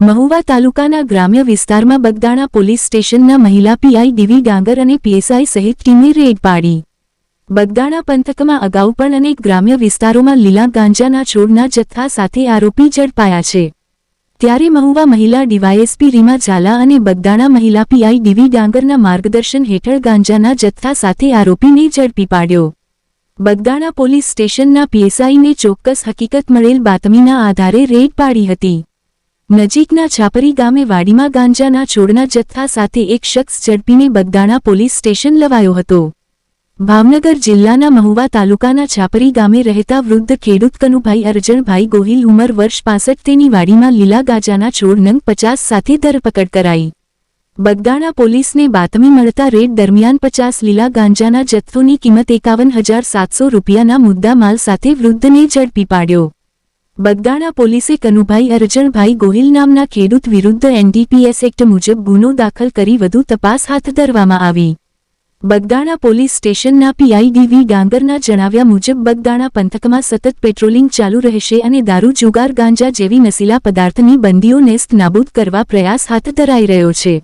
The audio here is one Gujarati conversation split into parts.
મહુવા તાલુકાના ગ્રામ્ય વિસ્તારમાં બગદાણા પોલીસ સ્ટેશનના મહિલા પીઆઈ ડીવી ડાંગર અને પીએસઆઈ સહિત ટીમે રેડ પાડી. બગદાણા પંથકમાં અગાઉ પણ અનેક ગ્રામ્ય વિસ્તારોમાં લીલા ગાંજાના છોડના જથ્થા સાથે આરોપી ઝડપાયા છે. ત્યારે મહુવા મહિલા ડીવાયએસપી રીમા ઝાલા અને બગદાણા મહિલા પીઆઈ ડીવી ડાંગરના માર્ગદર્શન હેઠળ ગાંજાના જથ્થા સાથે આરોપીને ઝડપી પાડ્યો. બગદાણા પોલીસ સ્ટેશનના પીએસઆઈને ચોક્કસ હકીકત મળેલ બાતમીના આધારે રેડ પાડી હતી. નજીકના છાપરી ગામે વાડીમાં ગાંજાના છોડના જથ્થા સાથે એક શખ્સ ઝડપીને બગદાણા પોલીસ સ્ટેશન લવાયો હતો. ભાવનગર જિલ્લાના મહુવા તાલુકાના છાપરી ગામે રહેતા વૃદ્ધ ખેડૂત કનુભાઈ અરજણભાઈ ગોહિલ ઉંમર વર્ષ પાસઠ તેની વાડીમાં લીલા ગાંજાના છોડ નંગ પચાસ સાથે ધરપકડ કરાઈ. બગદાણા પોલીસને બાતમી મળતા રેડ દરમિયાન પચાસ લીલા ગાંજાના જથ્થોની કિંમત એકાવન હજાર સાતસો રૂપિયાના મુદ્દામાલ સાથે વૃદ્ધને ઝડપી પાડ્યો. બગદાણા પોલીસે કનુભાઈ અરજણભાઈ ગોહિલ નામના ખેડૂત વિરુદ્ધ એનડીપીએસ એક્ટ મુજબ ગુનો દાખલ કરી વધુ તપાસ હાથ ધરવામાં આવી. બગદાણા પોલીસ સ્ટેશનના પીઆઈ ડીવી ડાંગરના જણાવ્યા મુજબ બગદાણા પંથકમાં સતત પેટ્રોલિંગ ચાલુ રહેશે અને દારૂ, જુગાર, ગાંજા જેવી નશીલા પદાર્થની બંદીઓ નેસ્ત નાબૂદ કરવા પ્રયાસ હાથ ધરાઈ રહ્યો છે.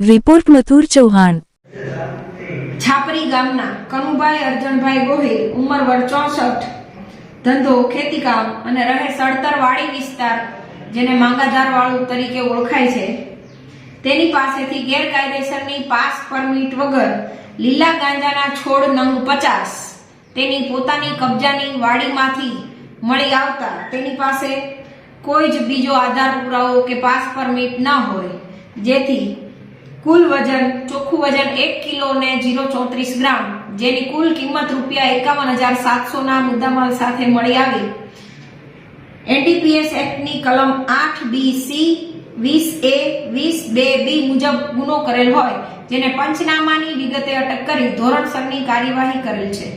રિપોર્ટ મથુર ચૌહાણ. છાપરી ગામના કનુભાઈ અર્જણભાઈ ગોહિલ ઉંમર વર્ષ ધંધો, ખેતીકામ અને રહે સડતર વાડી વિસ્તાર, જેને માંગાધારવાળું તરીકે ઓળખાય છે. તેની પાસેથી ગેરકાયદેસરની પાસ પરમિટ વગર લીલા ગાંજાના છોડ નંગ પચાસ. તેની પોતાની કબજાની વાડીમાંથી મળી આવતા તેની પાસે કોઈ જ બીજો આધાર પુરાવો કે પાસ પરમિટ ન હોય. જેથી કુલ વજન, ચોખ્ખું વજન એક કિલો ને જીરો ચોત્રીસ ગ્રામ જેની કુલ કિંમત રૂપિયા એકાવન હજાર સાતસો ના મુદ્દામાલ સાથે મળી આવી. એનડીપીએસ એક્ટની કલમ આઠ બી સી વીસ એ વીસ બે બી મુજબ ગુનો કરેલ હોય, જેને પંચનામાની વિગતે અટક કરી ધોરણસરની કાર્યવાહી કરેલ છે.